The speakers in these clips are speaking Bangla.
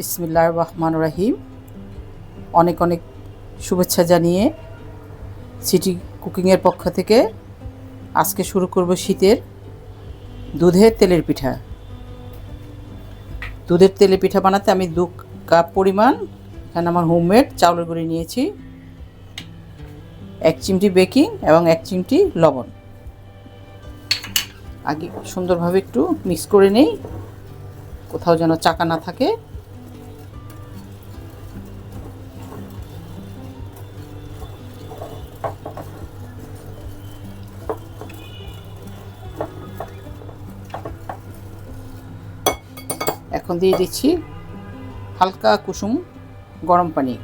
বিসমিল্লাহ রহমান রাহিম অনেক অনেক শুভেচ্ছা জানিয়ে সিটি কুকিংয়ের পক্ষ থেকে আজকে শুরু করব শীতের দুধের তেলের পিঠা। দুধের তেলের পিঠা বানাতে আমি দু কাপ পরিমাণ এখানে আমার হোমমেড চাউলের গুঁড়ি নিয়েছি, এক চিমটি বেকিং এবং এক চিমটি লবণ। আগে সুন্দরভাবে একটু মিক্স করে নেই, কোথাও যেন চাকা না থাকে। এখন দিয়ে দিচ্ছি হালকা কুসুম গরম পানি।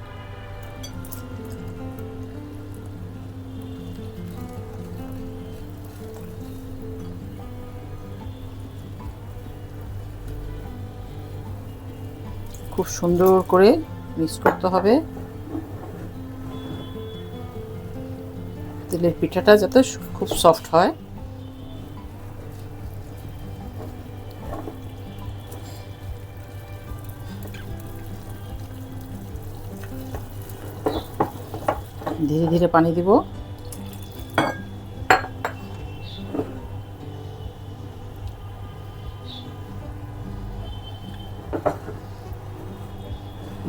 খুব সুন্দর করে মিক্স করতে হবে। তেলের পিঠাটা যাতে খুব সফট হয়। ধীরে ধীরে পানি দিব।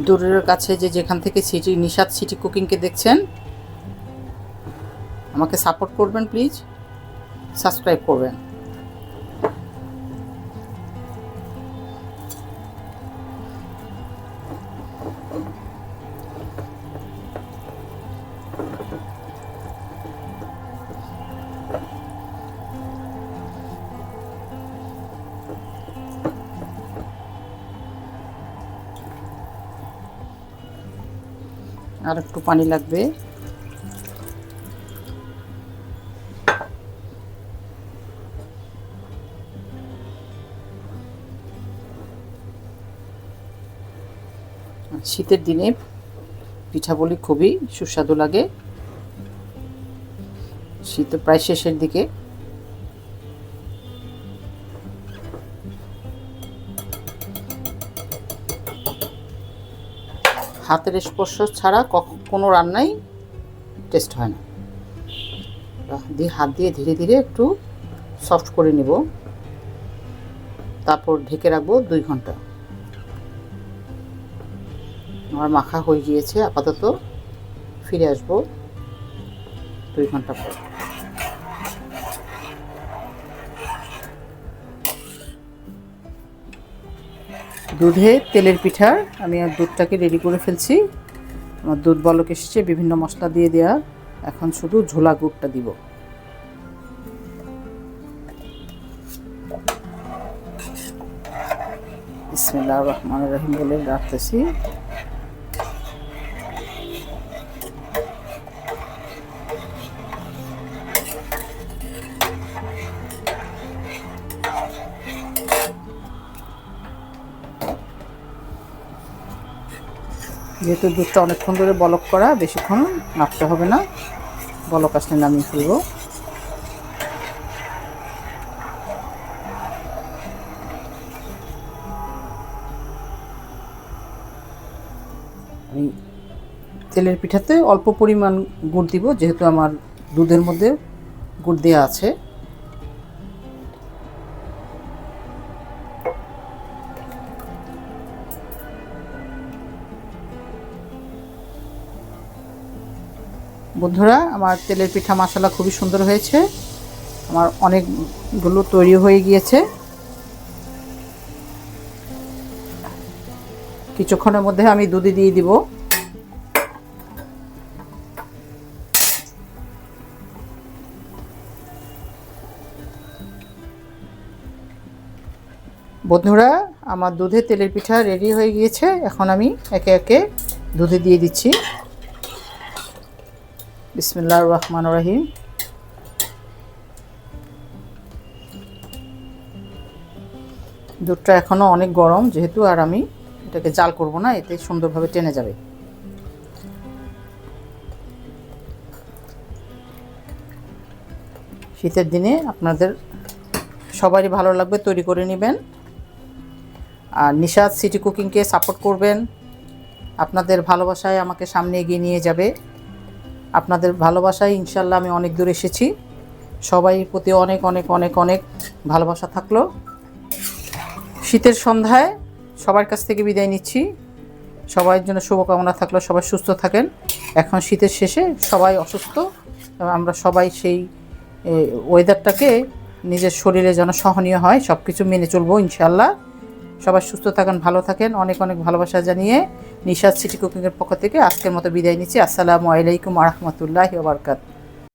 দূরের কাছে যে যেখান থেকে সিটি নিশাদ সিটি কুকিংকে দেখছেন, আমাকে সাপোর্ট করবেন প্লিজ, সাবস্ক্রাইব করবেন। আর একটু পানি লাগবে। শীতের দিনে পিঠা বলি খুবই সুস্বাদু লাগে। শীত প্রায় শেষের দিকে। হাতের স্পর্শ ছাড়া কোনো রান্নাই টেস্ট হয় না। দিয়ে হাত দিয়ে ধীরে ধীরে একটু সফট করে নিব। তারপর ঢেকে রাখব দুই ঘণ্টা। আমার মাখা হয়ে গিয়েছে, আপাতত ফিরে আসব দুই ঘণ্টা পর। দুধে তেলের পিঠা। আমি আর দুধটাকে রেডি করে ফেলছি। আমার দুধ বলক এসেছে, বিভিন্ন মশলা দিয়ে দেওয়া এখন শুধু ঝোলা গুড়টা দিব। ইসমিল্লা রহমান রহিম বলে রাখতেছি। যেহেতু দুধটা অনেকক্ষণ ধরে বলক করা, বেশিক্ষণ নাড়তে হবে না। বলক আসলে নামিয়ে ফেলব। আমি তেলের পিঠাতে অল্প পরিমাণ গুড় দিব, যেহেতু আমার দুধের মধ্যে গুড় দেওয়া আছে। বন্ধুরা, আমার তেলের পিঠা মশলা খুবই সুন্দর হয়েছে। আমার অনেকগুলো তৈরি হয়ে গিয়েছে। কিছুক্ষণের মধ্যে আমি দুধে দিয়ে দিব। বন্ধুরা, আমার দুধে তেলের পিঠা রেডি হয়ে গিয়েছে। এখন আমি একে একে দুধে দিয়ে দিচ্ছি। বিসমিল্লাহ রহমান রহিম। দুধটা এখনও অনেক গরম যেহেতু, আর আমি এটাকে জাল করব না, এতে সুন্দরভাবে টেনে যাবে। শীতের দিনে আপনাদের সবারই ভালো লাগবে, তৈরি করে নেবেন। আর নিশাদ সিটি কুকিংকে সাপোর্ট করবেন। আপনাদের ভালোবাসায় আমাকে সামনে এগিয়ে নিয়ে যাবে। আপনাদের ভালোবাসায় ইনশাল্লাহ আমি অনেক দূর এসেছি। সবাই প্রতি অনেক অনেক অনেক অনেক ভালোবাসা থাকল। শীতের সন্ধ্যায় সবার কাছ থেকে বিদায় নিচ্ছি। সবার জন্য শুভকামনা থাকল, সবাই সুস্থ থাকেন। এখন শীতের শেষে সবাই অসুস্থ, আমরা সবাই সেই ওয়েদারটাকে নিজের শরীরে যেন সহনীয় হয় সব কিছু মেনে চলবো ইনশাল্লাহ। সবাই সুস্থ থাকেন, ভালো থাকেন। অনেক অনেক ভালোবাসা জানিয়ে নিশাদ সিটি কুকিংয়ের পক্ষ থেকে আজকের মতো বিদায় নিচ্ছি। আসসালামু আলাইকুম আহমতুল্লাহ বারকাত